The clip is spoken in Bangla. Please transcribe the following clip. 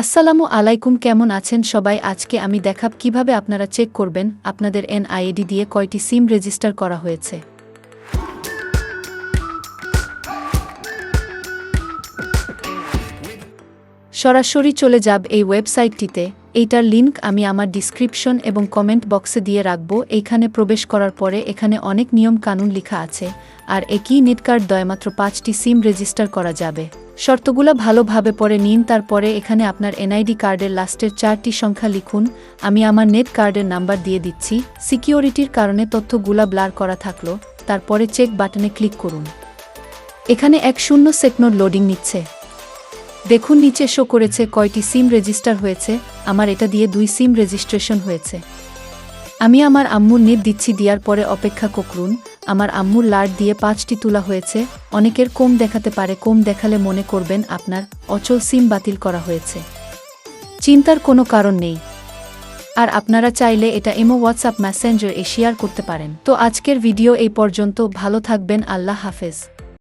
আসসালামু আলাইকুম, কেমন আছেন সবাই? আজকে আমি দেখাব কীভাবে আপনারা চেক করবেন আপনাদের এনআইডি দিয়ে কয়টি সিম রেজিস্টার করা হয়েছে। সরাসরি চলে যাব এই ওয়েবসাইটটিতে। এইটার লিংক আমি আমার ডিসক্রিপশন এবং কমেন্ট বক্সে দিয়ে রাখব। এইখানে প্রবেশ করার পরে এখানে অনেক নিয়ম কানুন লেখা আছে। আর একই নেট কার্ড দয় মাত্র পাঁচটি সিম রেজিস্টার করা যাবে। শর্তগুলো ভালোভাবে পরে নিন, তারপরে এখানে আপনার এনআইডি কার্ডের লাস্টের চারটি সংখ্যা লিখুন। আমি আমার নেট কার্ডের নাম্বার দিয়ে দিচ্ছি। সিকিউরিটির কারণে তথ্যগুলা ব্লার করা থাকল। তারপরে চেক বাটনে ক্লিক করুন। এখানে এক শূন্য সেকন্ড লোডিং নিচ্ছে। দেখুন, নিচে শো করেছে কয়টি সিম রেজিস্টার হয়েছে। আমার এটা দিয়ে দুই সিম রেজিস্ট্রেশন হয়েছে। আমি আমার আম্মুর নেট দিচ্ছি দেওয়ার পরে অপেক্ষা করুন আমার আম্মুর লাট দিয়ে পাঁচটি তোলা হয়েছে, অনেকের কম দেখাতে পারে, কম দেখালে মনে করবেন আপনার অচল সিম বাতিল করা হয়েছে। চিন্তার কোনো কারণ নেই। আর আপনারা চাইলে এটা এমো হোয়াটসঅ্যাপ মেসেঞ্জার এ শেয়ার করতে পারেন। তো আজকের ভিডিও এই পর্যন্ত, ভালো থাকবেন, আল্লাহ হাফেজ।